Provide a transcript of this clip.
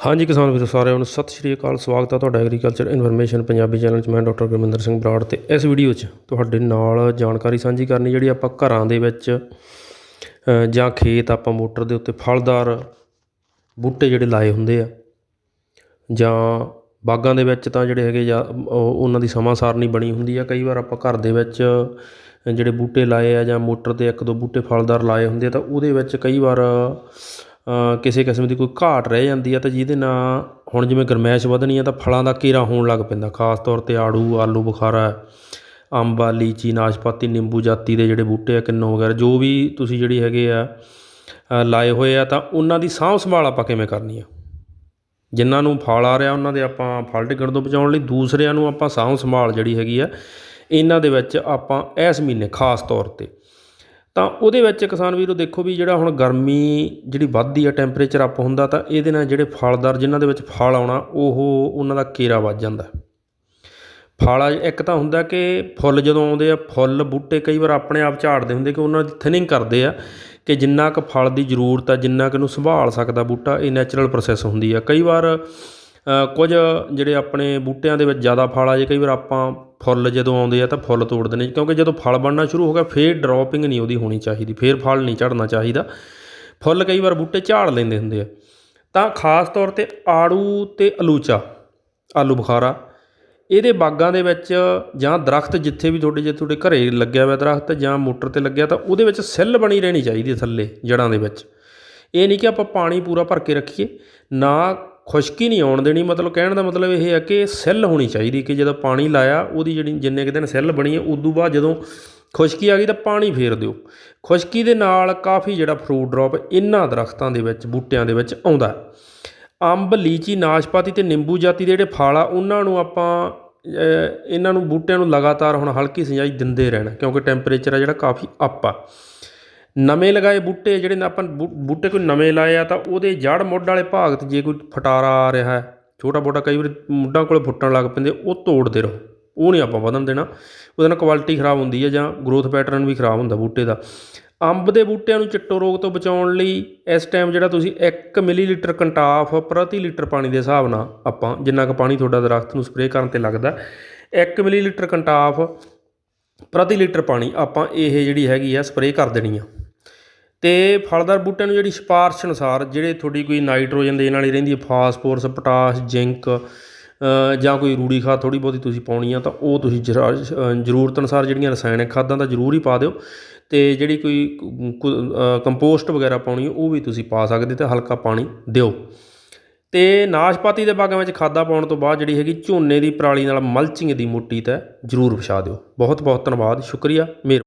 ਹਾਂਜੀ ਕਿਸਾਨ ਵੀਰੋ ਸਾਰਿਆਂ ਨੂੰ ਸਤਿ ਸ਼੍ਰੀ ਅਕਾਲ, ਸਵਾਗਤ ਹੈ ਤੁਹਾਡਾ ਐਗਰੀਕਲਚਰ ਇਨਫੋਰਮੇਸ਼ਨ ਪੰਜਾਬੀ ਚੈਨਲ 'ਚ। ਮੈਂ ਡਾਕਟਰ ਗੁਰਮਿੰਦਰ ਸਿੰਘ ਬਰਾੜ ਤੇ ਇਸ ਵੀਡੀਓ 'ਚ ਤੁਹਾਡੇ ਨਾਲ ਜਾਣਕਾਰੀ ਸਾਂਝੀ ਕਰਨੀ ਜਿਹੜੀ ਆਪਾਂ ਘਰਾਂ ਦੇ ਵਿੱਚ ਜਾਂ ਖੇਤ ਆਪਾਂ ਮੋਟਰ ਦੇ ਉੱਤੇ ਫਲਦਾਰ ਬੂਟੇ ਜਿਹੜੇ ਲਾਏ ਹੁੰਦੇ ਆ, ਜਾਂ ਬਾਗਾਂ ਦੇ ਵਿੱਚ ਤਾਂ ਜਿਹੜੇ ਹੈਗੇ ਜਾਂ ਉਹਨਾਂ ਦੀ ਸਮਾਂ ਸਾਰਨੀ ਬਣੀ ਹੁੰਦੀ ਆ। ਕਈ ਵਾਰ ਆਪਾਂ ਘਰ ਦੇ ਵਿੱਚ ਜਿਹੜੇ ਬੂਟੇ ਲਾਏ ਆ ਜਾਂ ਮੋਟਰ ਤੇ ਇੱਕ ਦੋ ਬੂਟੇ ਫਲਦਾਰ ਲਾਏ ਹੁੰਦੇ ਆ, ਤਾਂ ਉਹਦੇ ਵਿੱਚ ਕਈ ਵਾਰ ਕਿਸੇ ਕਿਸਮ ਦੀ ਕੋਈ ਘਾਟ ਰਹਿ ਜਾਂਦੀ ਆ ਤਾਂ ਜਿਹਦੇ ਨਾਲ ਹੁਣ ਜਿਵੇਂ ਗਰਮੈਸ਼ ਵਧਣੀ ਆ ਤਾਂ ਫਲਾਂ ਦਾ ਘੇਰਾ ਹੋਣ ਲੱਗ ਪੈਂਦਾ, ਖਾਸ ਤੌਰ ਤੇ ਆੜੂ, ਆਲੂ, ਬੁਖਾਰਾ, ਅੰਬ, ਆ, ਲੀਚੀ, ਨਾਸ਼ਪਾਤੀ, ਨਿੰਬੂ ਜਾਤੀ ਦੇ ਜਿਹੜੇ ਬੂਟੇ ਆ, ਕਿੰਨੋ ਵਗੈਰਾ, ਜੋ ਵੀ ਤੁਸੀਂ ਜਿਹੜੀ ਹੈਗੇ ਆ ਲਾਏ ਹੋਏ ਆ ਤਾਂ ਉਹਨਾਂ ਦੀ ਸਾਂਭ ਸੰਭਾਲ ਆਪਾਂ ਕਿਵੇਂ ਕਰਨੀ ਆ? ਜਿਨ੍ਹਾਂ ਨੂੰ ਫਲ ਆ ਰਿਹਾ, ਉਹਨਾਂ ਦੇ ਆਪਾਂ ਫਲ ਡਿੱਗਣ ਤੋਂ ਬਚਾਉਣ ਲਈ ਦੂਸਰਿਆਂ ਨੂੰ ਆਪਾਂ ਸਾਂਭ ਸੰਭਾਲ ਜਿਹੜੀ ਹੈਗੀ ਆ, ਇਹਨਾਂ ਦੇ ਵਿੱਚ ਆਪਾਂ ਇਸ ਮਹੀਨੇ ਖਾਸ ਤੌਰ ਤੇ ਤਾਂ ਉਹਦੇ ਵਿੱਚ ਕਿਸਾਨ ਵੀਰੋ ਦੇਖੋ ਵੀ ਜਿਹੜਾ ਹੁਣ ਗਰਮੀ ਜਿਹੜੀ ਵੱਧਦੀ ਆ ਟੈਂਪਰੇਚਰ ਅੱਪ ਹੁੰਦਾ ਤਾਂ ਇਹਦੇ ਨਾਲ ਜਿਹੜੇ ਫਲਦਾਰ ਜਿਨ੍ਹਾਂ ਦੇ ਵਿੱਚ ਫਲ ਆਉਣਾ, ਉਹ ਉਹਨਾਂ ਦਾ ਕੇਰਾ ਵੱਧ ਜਾਂਦਾ। ਫਲ ਆ- ਇੱਕ ਤਾਂ ਹੁੰਦਾ ਕਿ ਫੁੱਲ ਜਦੋਂ ਆਉਂਦੇ ਆ, ਫੁੱਲ ਬੂਟੇ ਕਈ ਵਾਰ ਆਪਣੇ ਆਪ ਝਾੜਦੇ ਹੁੰਦੇ ਕਿ ਉਹਨਾਂ ਦੀ ਥਿਨਿੰਗ ਕਰਦੇ ਆ ਕਿ ਜਿੰਨਾ ਕੁ ਫਲ ਦੀ ਜ਼ਰੂਰਤ ਆ, ਜਿੰਨਾ ਕੁ ਨੂੰ ਸੰਭਾਲ ਸਕਦਾ ਬੂਟਾ, ਇਹ ਨੈਚੁਰਲ ਪ੍ਰੋਸੈਸ ਹੁੰਦੀ ਆ। ਕਈ ਵਾਰ ਕੁਝ ਜਿਹੜੇ ਆਪਣੇ ਬੂਟਿਆਂ ਦੇ ਵਿੱਚ ਜ਼ਿਆਦਾ ਫਲ ਆ, ਜੇ ਕਈ ਵਾਰ ਆਪਾਂ ਫੁੱਲ ਜਦੋਂ ਆਉਂਦੇ ਆ ਤਾਂ ਫੁੱਲ ਤੋੜਦੇ ਨੇ ਕਿਉਂਕਿ ਜਦੋਂ ਫਲ ਬਣਨਾ ਸ਼ੁਰੂ ਹੋ ਗਿਆ, ਫੇਰ ਡ੍ਰੌਪਿੰਗ ਨਹੀਂ ਉਹਦੀ ਹੋਣੀ ਚਾਹੀਦੀ, ਫੇਰ ਫਲ ਨਹੀਂ ਝੜਨਾ ਚਾਹੀਦਾ। ਫੁੱਲ ਕਈ ਵਾਰ ਬੂਟੇ ਝਾੜ ਲੈਂਦੇ ਹੁੰਦੇ ਆ। ਤਾਂ ਖਾਸ ਤੌਰ ਤੇ ਆੜੂ ਤੇ ਅਲੂਚਾ, ਆਲੂ ਬੁਖਾਰਾ, ਇਹਦੇ ਬਾਗਾਂ ਦੇ ਵਿੱਚ ਜਾਂ ਦਰਖਤ ਜਿੱਥੇ ਵੀ ਤੁਹਾਡੇ, ਜੇ ਤੁਹਾਡੇ ਘਰੇ ਲੱਗਿਆ ਹੋਇਆ ਦਰਖਤ ਜਾਂ ਮੋਟਰ ਤੇ ਲੱਗਿਆ ਤਾਂ ਉਹਦੇ ਵਿੱਚ ਸਿੱਲ ਬਣੀ ਰਹਿਣੀ ਚਾਹੀਦੀ ਹੈ ਥੱਲੇ ਜੜਾਂ ਦੇ ਵਿੱਚ। ਇਹ ਨਹੀਂ ਕਿ ਆਪਾਂ ਪਾਣੀ ਪੂਰਾ ਭਰ ਕੇ ਰੱਖੀਏ, ਨਾ ਖੁਸ਼ਕੀ ਨਹੀਂ ਆਉਣ ਦੇਣੀ, ਮਤਲਬ ਕਹਿਣ ਦਾ ਮਤਲਬ ਇਹ ਹੈ ਕਿ ਸੈੱਲ ਹੋਣੀ ਚਾਹੀਦੀ ਕਿ ਜਦੋਂ ਪਾਣੀ ਲਾਇਆ, ਉਹਦੀ ਜਿਹੜੀ ਜਿੰਨੇ ਕੁ ਦਿਨ ਸੈੱਲ ਬਣੀ ਹੈ, ਉਦੋਂ ਬਾਅਦ ਜਦੋਂ ਖੁਸ਼ਕੀ ਆ ਗਈ ਤਾਂ ਪਾਣੀ ਫੇਰ ਦਿਓ। ਖੁਸ਼ਕੀ ਦੇ ਨਾਲ ਕਾਫੀ ਜਿਹੜਾ ਫਰੂਟ ਡ੍ਰੌਪ ਇਹਨਾਂ ਦਰਖਤਾਂ ਦੇ ਵਿੱਚ, ਬੂਟਿਆਂ ਦੇ ਵਿੱਚ ਆਉਂਦਾ ਅੰਬ, ਲੀਚੀ, ਨਾਸ਼ਪਾਤੀ ਤੇ ਨਿੰਬੂ ਜਾਤੀ ਦੇ ਜਿਹੜੇ ਫਲ ਆ, ਉਹਨਾਂ ਨੂੰ ਆਪਾਂ ਇਹਨਾਂ ਨੂੰ ਬੂਟਿਆਂ ਨੂੰ ਲਗਾਤਾਰ ਹੁਣ ਹਲਕੀ ਸਿੰਜਾਈ ਦਿੰਦੇ ਰਹਿਣਾ, ਕਿਉਂਕਿ ਟੈਂਪਰੇਚਰ ਆ ਜਿਹੜਾ ਕਾਫੀ ਅੱਪ ਆ। ਨਵੇਂ ਲਗਾਏ ਬੂਟੇ, ਜਿਹੜੇ ਆਪਾਂ ਬੂ- ਬੂਟੇ ਕੋਈ ਨਵੇਂ ਲਾਏ ਆ ਤਾਂ ਉਹਦੇ ਜੜ ਮੁੱਢ ਵਾਲੇ ਭਾਗ ਤੇ ਜੇ ਕੋਈ ਫਟਾਰਾ ਆ ਰਿਹਾ ਹੈ, ਛੋਟਾ ਮੋਟਾ ਕਈ ਵਾਰ ਮੁੱਢਾਂ ਕੋਲ ਫੁੱਟਣ ਲੱਗ ਪੈਂਦੇ, ਉਹ ਤੋੜਦੇ ਰਹੋ। ਉਹ ਨਹੀਂ ਆਪਾਂ ਵਧਣ ਦੇਣਾ। ਉਹਦੇ ਨਾਲ ਕੁਆਲਿਟੀ ਖਰਾਬ ਹੁੰਦੀ ਹੈ ਜਾਂ ਗਰੋਥ ਪੈਟਰਨ ਵੀ ਖਰਾਬ ਹੁੰਦਾ ਬੂਟੇ ਦਾ। ਅੰਬ ਦੇ ਬੂਟਿਆਂ ਨੂੰ ਚਿੱਟੋ ਰੋਗ ਤੋਂ ਬਚਾਉਣ ਲਈ ਇਸ ਟਾਈਮ ਜਿਹੜਾ ਤੁਸੀਂ 1 ਮਿਲੀਲੀਟਰ ਕੰਟਾਫ ਪ੍ਰਤੀ ਲੀਟਰ ਪਾਣੀ ਦੇ ਹਿਸਾਬ ਨਾਲ ਆਪਾਂ ਜਿੰਨਾ ਕੁ ਪਾਣੀ ਤੁਹਾਡਾ ਦਰਖਤ ਨੂੰ ਸਪਰੇਅ ਕਰਨ ਤੇ ਲੱਗਦਾ 1 ਮਿਲੀਲੀਟਰ ਕੰਟਾਫ ਪ੍ਰਤੀ ਲੀਟਰ ਪਾਣੀ ਆਪਾਂ ਇਹ ਜਿਹੜੀ ਹੈਗੀ ਆ ਸਪਰੇਅ ਕਰ ਦੇਣੀ ਆ। ਅਤੇ ਫਲਦਾਰ ਬੂਟਿਆਂ ਨੂੰ ਜਿਹੜੀ ਸਿਫਾਰਸ਼ ਅਨੁਸਾਰ ਜਿਹੜੇ ਤੁਹਾਡੀ ਕੋਈ ਨਾਈਟ੍ਰੋਜਨ ਦੇਣ ਵਾਲੀ ਰਹਿੰਦੀ ਹੈ, ਫਾਸਫੋਰਸ, ਪੋਟਾਸ਼, ਜ਼ਿੰਕ ਜਾਂ ਕੋਈ ਰੂੜੀ ਖਾਦ ਥੋੜ੍ਹੀ ਬਹੁਤੀ ਤੁਸੀਂ ਪਾਉਣੀ ਆ, ਤਾਂ ਉਹ ਤੁਸੀਂ ਜ਼ਰਾ- ਜ਼ਰੂਰਤ ਅਨੁਸਾਰ ਜਿਹੜੀਆਂ ਰਸਾਇਣਿਕ ਖਾਦਾਂ ਤਾਂ ਜ਼ਰੂਰ ਹੀ ਪਾ ਦਿਓ ਅਤੇ ਜਿਹੜੀ ਕੋਈ ਕੰਪੋਸਟ ਵਗੈਰਾ ਪਾਉਣੀ ਉਹ ਵੀ ਤੁਸੀਂ ਪਾ ਸਕਦੇ ਅਤੇ ਹਲਕਾ ਪਾਣੀ ਦਿਓ। ਅਤੇ ਨਾਸ਼ਪਾਤੀ ਦੇ ਬਾਗਾਂ ਵਿੱਚ ਖਾਦਾਂ ਪਾਉਣ ਤੋਂ ਬਾਅਦ ਜਿਹੜੀ ਹੈਗੀ ਝੋਨੇ ਦੀ ਪਰਾਲੀ ਨਾਲ ਮਲਚਿੰਗ ਦੀ ਮੋਟੀ ਤਾਂ ਜ਼ਰੂਰ ਵਿਛਾ ਦਿਓ। ਬਹੁਤ ਬਹੁਤ ਧੰਨਵਾਦ, ਸ਼ੁਕਰੀਆ, ਮਿਹਰ